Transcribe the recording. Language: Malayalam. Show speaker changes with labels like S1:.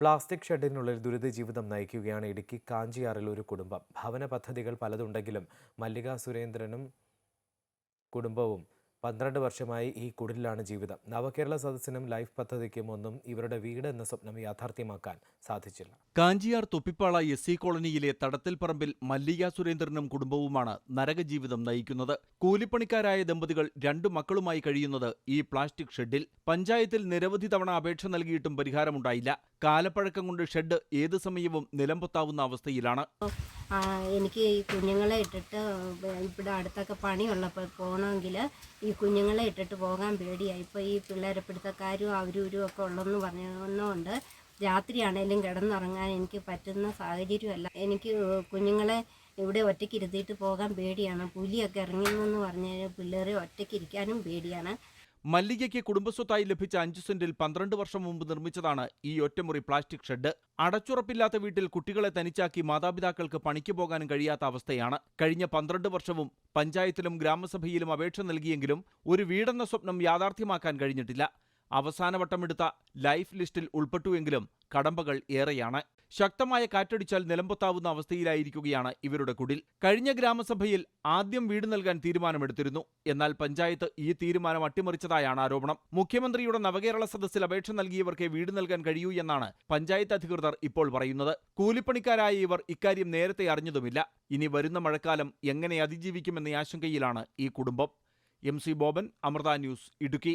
S1: പ്ലാസ്റ്റിക് ഷെഡിനുള്ളിൽ ദുരിത ജീവിതം നയിക്കുകയാണ് ഇടുക്കി കാഞ്ചിയാറിൽ ഒരു കുടുംബം. ഭവന പദ്ധതികൾ പലതുണ്ടെങ്കിലും മല്ലിക സുരേന്ദ്രനും കുടുംബവും പന്ത്രണ്ട് വർഷമായി ഈ കുടിലാണ് ജീവിതം. നവകേരള സദസ്സിനും ലൈഫ് പദ്ധതിക്കും ഒന്നും ഇവരുടെ വീട് എന്ന സ്വപ്നം യാഥാർത്ഥ്യമാക്കാൻ സാധിച്ചില്ല.
S2: കാഞ്ചിയാർ തൊപ്പിപ്പാള എസ് സി കോളനിയിലെ തടത്തിൽപ്പറമ്പിൽ മല്ലിക സുരേന്ദ്രനും കുടുംബവുമാണ് നരകജീവിതം നയിക്കുന്നത്. കൂലിപ്പണിക്കാരായ ദമ്പതികൾ രണ്ടു മക്കളുമായി കഴിയുന്നത് ഈ പ്ലാസ്റ്റിക് ഷെഡിൽ. പഞ്ചായത്തിൽ നിരവധി തവണ അപേക്ഷ നൽകിയിട്ടും പരിഹാരമുണ്ടായില്ല. കാലപ്പഴക്കം കൊണ്ട് ഷെഡ് ഏത് സമയവും നിലംപൊത്താവുന്ന അവസ്ഥയിലാണ്?
S3: എനിക്ക് ഈ കുഞ്ഞുങ്ങളെ ഇട്ടിട്ട് ഇവിടെ അടുത്തൊക്കെ പണിയുള്ളപ്പോൾ പോകണമെങ്കിൽ ഈ കുഞ്ഞുങ്ങളെ ഇട്ടിട്ട് പോകാൻ പേടിയായി ഇപ്പോൾ ഈ പിള്ളേരെ പിടുത്തക്കാരും അവരും ഒക്കെ ഉള്ളതെന്ന് പറഞ്ഞുകൊണ്ട് രാത്രിയാണേലും കിടന്നുറങ്ങാൻ എനിക്ക് പറ്റുന്ന സാഹചര്യമല്ല. എനിക്ക് കുഞ്ഞുങ്ങളെ ഇവിടെ ഒറ്റയ്ക്ക് ഇരുത്തിയിട്ട് പോകാൻ പേടിയാണ്. പുലിയൊക്കെ ഇറങ്ങുന്നെന്ന് പറഞ്ഞാൽ പിള്ളേരെ ഒറ്റയ്ക്ക് ഇരിക്കാനും പേടിയാണ്.
S2: മല്ലികയ്ക്ക് കുടുംബസ്വത്തായി ലഭിച്ച അഞ്ച് സെന്റിൽ പന്ത്രണ്ട് വർഷം മുമ്പ് നിർമ്മിച്ചതാണ് ഈ ഒറ്റമുറി പ്ലാസ്റ്റിക് ഷെഡ്. അടച്ചുറപ്പില്ലാത്ത വീട്ടിൽ കുട്ടികളെ തനിച്ചാക്കി മാതാപിതാക്കൾക്ക് പണിക്ക് പോകാനും കഴിയാത്ത അവസ്ഥയാണ്. കഴിഞ്ഞ പന്ത്രണ്ട് വർഷവും പഞ്ചായത്തിലും ഗ്രാമസഭയിലും അപേക്ഷ നൽകിയെങ്കിലും ഒരു വീടെന്ന സ്വപ്നം യാഥാർത്ഥ്യമാക്കാൻ കഴിഞ്ഞിട്ടില്ല. അവസാനവട്ടമെടുത്ത ലൈഫ് ലിസ്റ്റിൽ ഉൾപ്പെട്ടുവെങ്കിലും കടമ്പകൾ ഏറെയാണ്. ശക്തമായ കാറ്റടിച്ചാൽ നിലംപൊത്താവുന്ന അവസ്ഥയിലായിരിക്കുകയാണ് ഇവരുടെ കുടിൽ. കഴിഞ്ഞ ഗ്രാമസഭയിൽ ആദ്യം വീട് നൽകാൻ തീരുമാനമെടുത്തിരുന്നു. എന്നാൽ പഞ്ചായത്ത് ഈ തീരുമാനം അട്ടിമറിച്ചതായാണ് ആരോപണം. മുഖ്യമന്ത്രിയുടെ നവകേരള സദസ്സിൽ അപേക്ഷ നൽകിയവർക്ക് വീട് നൽകാൻ കഴിയൂ എന്നാണ് പഞ്ചായത്ത് അധികൃതർ ഇപ്പോൾ പറയുന്നത്. കൂലിപ്പണിക്കാരായ ഇവർ ഇക്കാര്യം നേരത്തെ അറിഞ്ഞതുമില്ല. ഇനി വരുന്ന മഴക്കാലം എങ്ങനെ അതിജീവിക്കുമെന്ന ആശങ്കയിലാണ് ഈ കുടുംബം. M C Boban Amrita news Idukki.